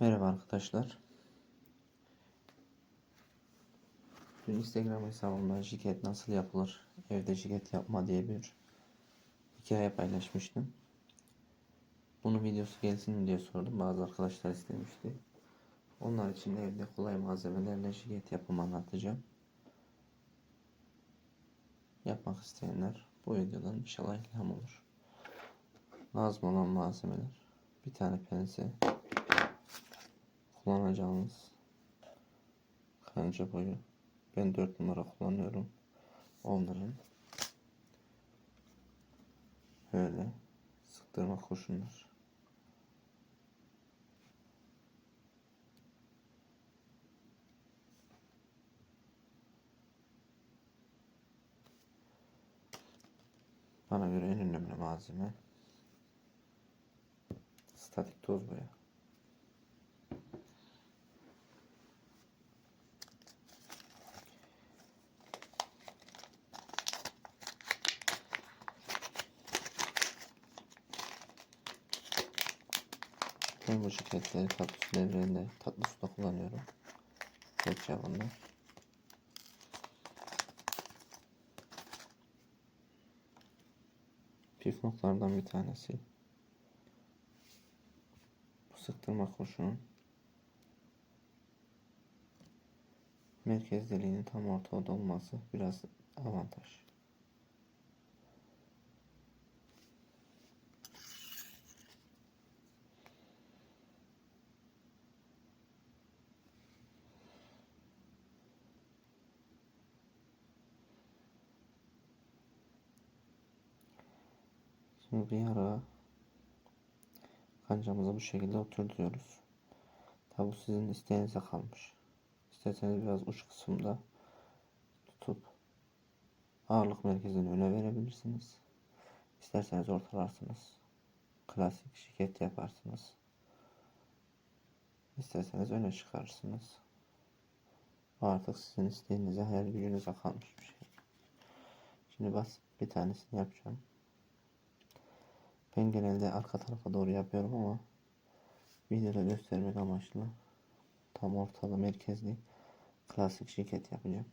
Merhaba arkadaşlar. Dün Instagram hesabımda jiket nasıl yapılır, evde jiket yapma diye bir hikaye paylaşmıştım. Bunun videosu gelsin mi diye sordum. Bazı arkadaşlar istemişti. Onlar için de evde kolay malzemelerle jiket yapımı anlatacağım. Yapmak isteyenler bu videodan inşallah ilham olur. Lazım olan malzemeler. Bir tane pense, kullanacağınız kanca boyu. Ben 4 numara kullanıyorum. Onların böyle sıktırma kurşunlar. Bana göre en önemli malzeme statik toz boya. Ben bu şirketleri tatlı su devrelerinde tatlı suda kullanıyorum. Ketçabında. Püf noktalardan bir tanesi. Bu sıktırma kurşunun merkez deliğinin tam ortada olması biraz avantaj. Şimdi bir ara kancamızı bu şekilde oturtuyoruz. Tabi sizin isteğinize kalmış. İsterseniz biraz uç kısımda tutup ağırlık merkezini öne verebilirsiniz. İsterseniz ortalarsınız. Klasik şirket yaparsınız. İsterseniz öne çıkarırsınız. Bu artık sizin isteğinize, hayal gücünüze kalmış bir şey. Şimdi bas bir tanesini yapacağım. Ben genelde arka tarafa doğru yapıyorum ama videoda göstermek amaçlı tam ortalı merkezli klasik şirket yapacağım.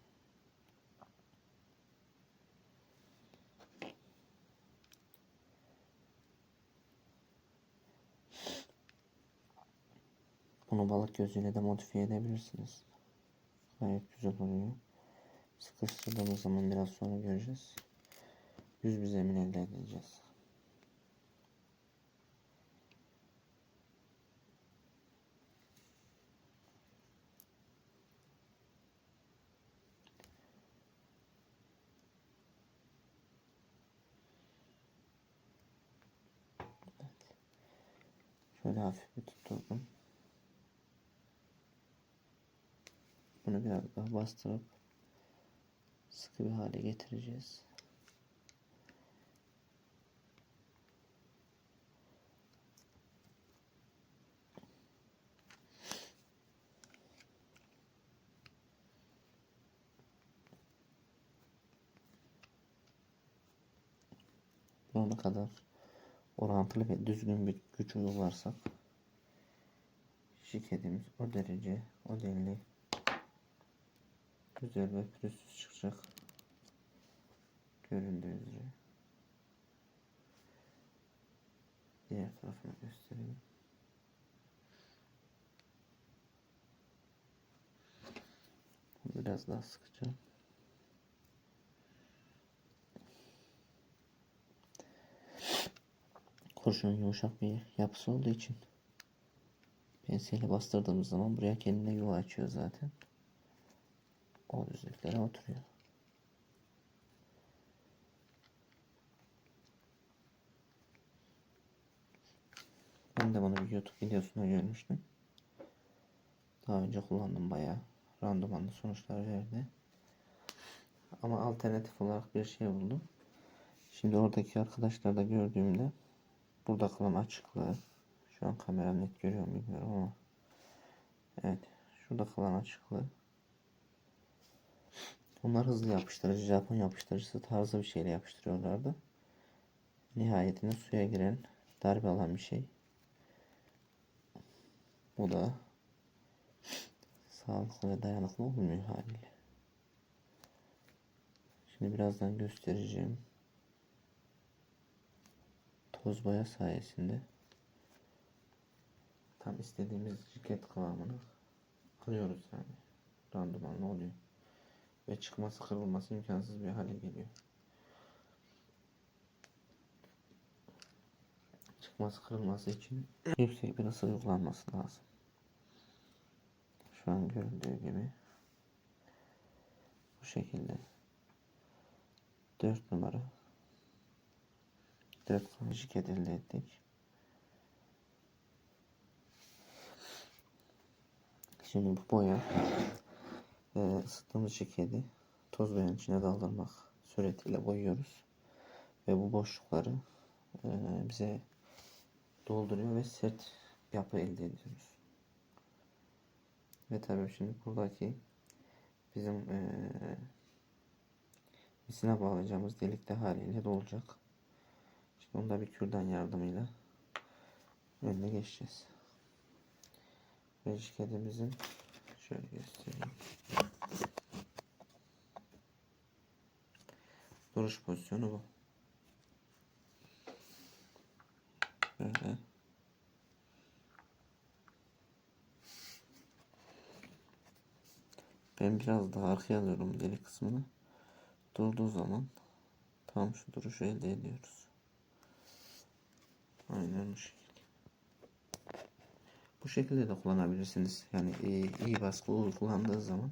Bunu balık gözüyle de modifiye edebilirsiniz. Gayet güzel oluyor. Sıkıştırdığımız zaman biraz sonra göreceğiz. Düz bir zemin elde edeceğiz. Şöyle hafif bir tutturdum. Bunu biraz daha bastırıp sıkı bir hale getireceğiz. Ne kadar orantılı ve düzgün bir güç uygularsak şirketimiz o derece o denli güzel ve pürüzsüz çıkacak. Göründüğü üzere. Diğer tarafını göstereyim. Biraz daha sıkacağım kurşun yumuşak bir yapısı olduğu için penseyle bastırdığımız zaman buraya kendine yuva açıyor zaten. O düzlüklere oturuyor. Ben de bunu bir YouTube videosunda görmüştüm. Daha önce kullandım bayağı. Randımanlı sonuçlar verdi. Ama alternatif olarak bir şey buldum. Şimdi oradaki arkadaşlar da gördüğümde Burada kalan açıklığı şu an kamera net görüyor bilmiyorum ama evet şurada kalan açıklığı onlar hızlı yapıştırıcı Japon yapıştırıcısı tarzı bir şeyle yapıştırıyorlardı. Nihayetinde suya giren darbe alan bir şey. Bu da sağlıklı ve dayanıklı olmuyor haliyle. Şimdi birazdan göstereceğim. Toz boya sayesinde tam istediğimiz ciket kıvamını alıyoruz yani. Randımanlı oluyor. Ve çıkması kırılması imkansız bir hale geliyor. Çıkması kırılması için yüksek bir ısı uygulanması lazım. Şu an görüldüğü gibi bu şekilde 4 numara 4 tane şirket elde ettik. Şimdi bu boya e, ısıttığımız şirketi toz boyanın içine daldırmak suretiyle boyuyoruz. Ve bu boşlukları e, bize dolduruyor ve sert yapı elde ediyoruz. Ve tabii şimdi buradaki bizim e, misine bağlayacağımız delik de haliyle dolacak. Onu da bir kürdan yardımıyla önüne geçeceğiz. Ve şirketimizin şöyle göstereyim. Duruş pozisyonu bu. Böyle. Ben biraz daha arkaya alıyorum delik kısmını. Durduğu zaman tam şu duruşu elde ediyoruz. Aynen bu şekilde. Bu şekilde de kullanabilirsiniz. Yani iyi, iyi baskı uygulandığı zaman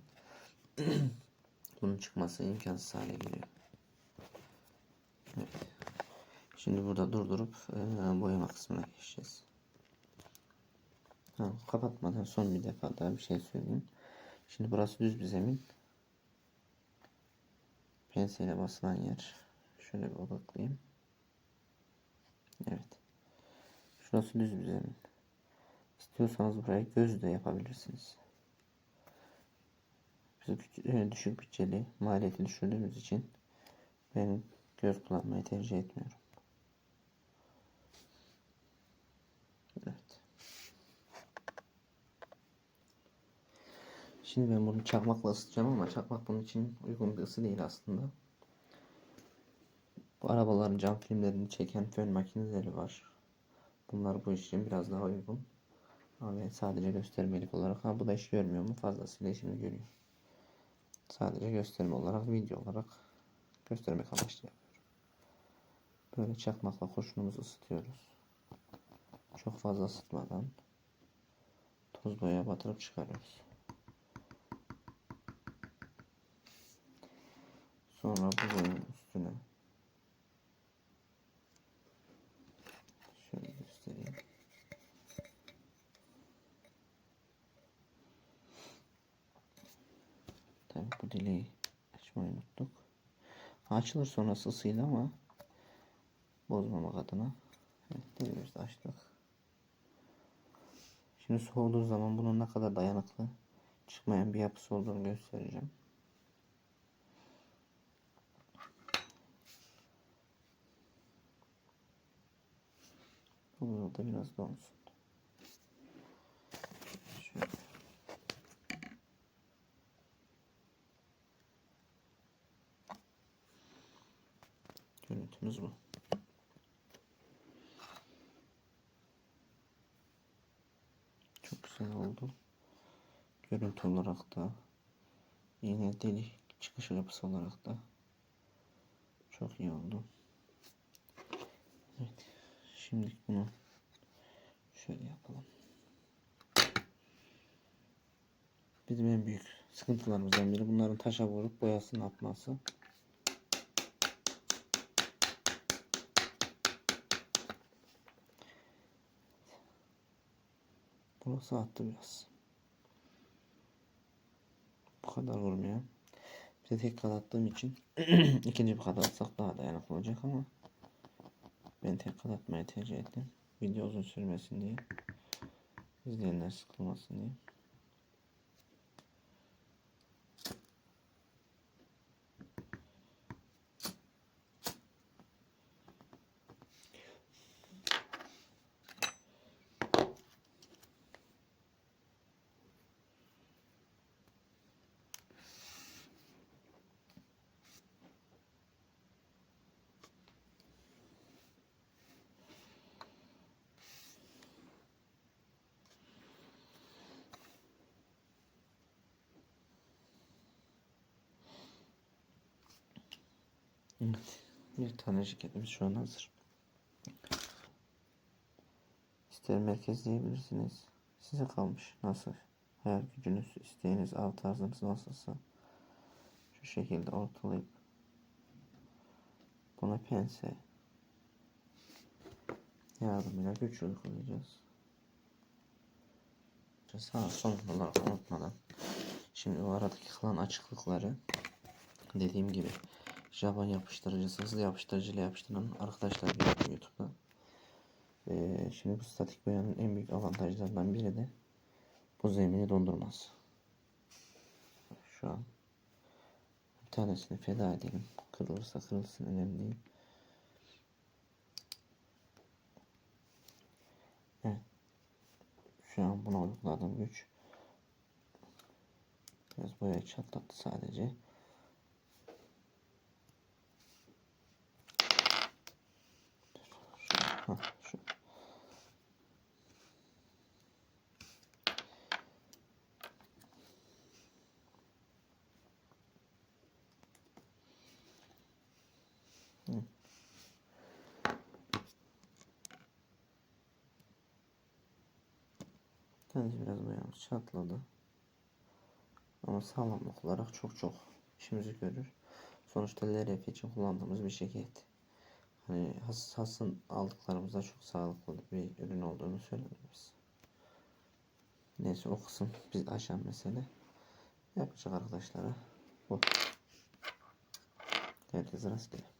bunun çıkması imkansız hale geliyor. Evet. Şimdi burada durdurup e, boyama kısmına geçeceğiz. Ha, kapatmadan son bir defa daha bir şey söyleyeyim. Şimdi burası düz bir zemin. Penseyle basılan yer. Şöyle bir odaklayayım. Evet. Şurası düz bir zemin. İstiyorsanız buraya göz de yapabilirsiniz. Biz e, düşük bütçeli maliyeti düşürdüğümüz için ben göz kullanmayı tercih etmiyorum. Evet. Şimdi ben bunu çakmakla ısıtacağım ama çakmak bunun için uygun bir ısı değil aslında. Bu arabaların cam filmlerini çeken fön makineleri var. Bunlar bu iş için biraz daha uygun. Ama sadece göstermelik olarak ha bu da iş görmüyor mu fazlasıyla işimi görüyor. Sadece gösterme olarak video olarak göstermek amaçlı yapıyorum. Böyle çakmakla kurşunumuzu ısıtıyoruz. Çok fazla ısıtmadan toz boya batırıp çıkarıyoruz. Sonra bu boyanın üstüne şöyle göstereyim. Tabii bu dileği açmayı unuttuk. Açılır sonrası ısıyla ama bozmamak adına evet, dileğimizi de açtık. Şimdi soğuduğu zaman bunun ne kadar dayanıklı çıkmayan bir yapısı olduğunu göstereceğim. Bu da biraz donsun. Şöyle. Görüntümüz bu. Çok güzel oldu. Görüntü olarak da yine delik çıkış yapısı olarak da çok iyi oldu. Evet. Şimdi bunu şöyle yapalım. Bizim en büyük sıkıntılarımızdan biri bunların taşa vurup boyasını atması. Burası attı biraz. Bu kadar vurmuyor. Bir de tek kat attığım için ikinci bir kat atsak daha dayanıklı olacak ama ben tek kat atmayı tercih ettim. Video uzun sürmesin diye. İzleyenler sıkılmasın diye. Evet. Bir tane ceketimiz şu an hazır. İster merkezleyebilirsiniz. Size kalmış. Nasıl? Hayal gücünüz, isteğiniz, av tarzınız nasılsa şu şekilde ortalayıp buna pense yardımıyla güç uygulayacağız. Sağ son olarak unutmadan şimdi o aradaki kalan açıklıkları dediğim gibi Java yapıştırıcısı, hızlı yapıştırıcıyla yapıştıran arkadaşlar biliyor YouTube'da. Ee, şimdi bu statik boyanın en büyük avantajlarından biri de bu zemini dondurmaz. Şu an bir tanesini feda edelim. Kırılırsa kırılsın önemli değil. Evet. Şu an buna uyguladım güç. Biraz boyayı çatlattı sadece. Hah, şu. Bence biraz boyamız çatladı. Ama sağlamlık olarak çok çok işimizi görür. Sonuçta LRF için kullandığımız bir ceket. Hani has, hasın aldıklarımızda çok sağlıklı bir ürün olduğunu söyleyebiliriz. Neyse o kısım biz aşan mesele. Yapacak arkadaşlara bu. Herkese rastgele.